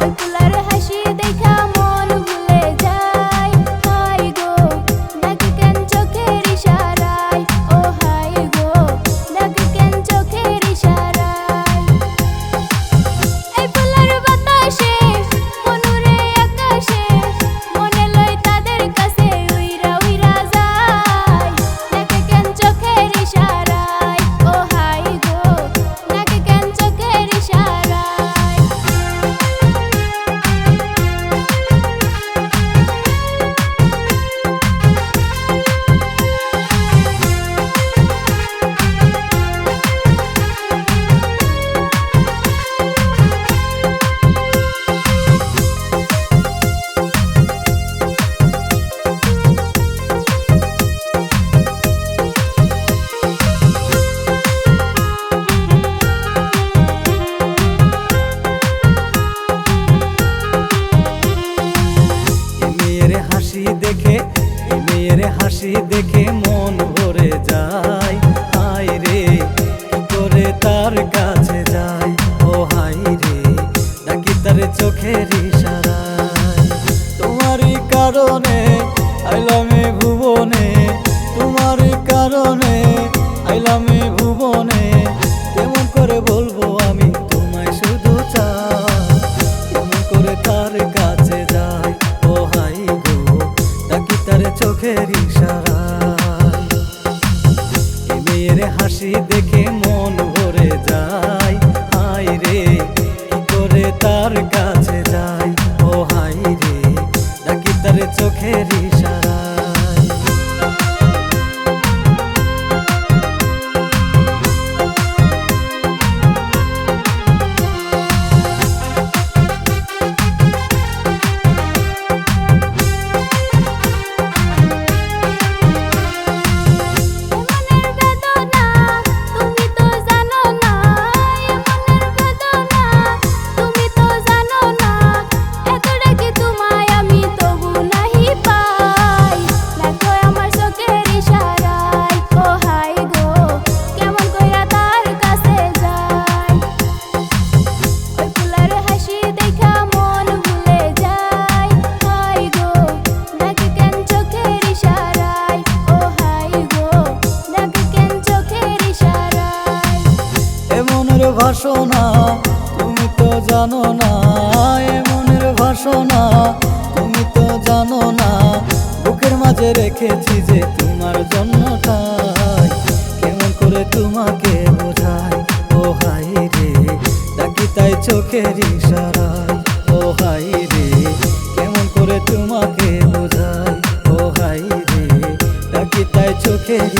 I নাচি দেখে মন ভরে যায়। হায় রে, কি করে তার কাছে যায় ও হায় রে ডাকি তার চোখের ইশারায়? তোমারই কারণে আইলাম ভুবনে। তোমার কারণে আইলাম ভুবনে। হাসি দেখে মন ভরে যায়। হাই রে করে তার কাছে যাই? ও হাই রে, নাকি তার চোখেরই ভাষণা তুমি তো জানো না এমনের ভাষণা তুমি তো জানো না, বুকের মাঝে রেখেছি যে তোমার জন্যটাই কেমন করে তোমাকে বোঝাই, ও হাই রে ডাকি তাই চোখের ইশারায়? ও হাই রে, কেমন করে তোমাকে বোঝাই, ও হাই রে ডাকি তাই চোখের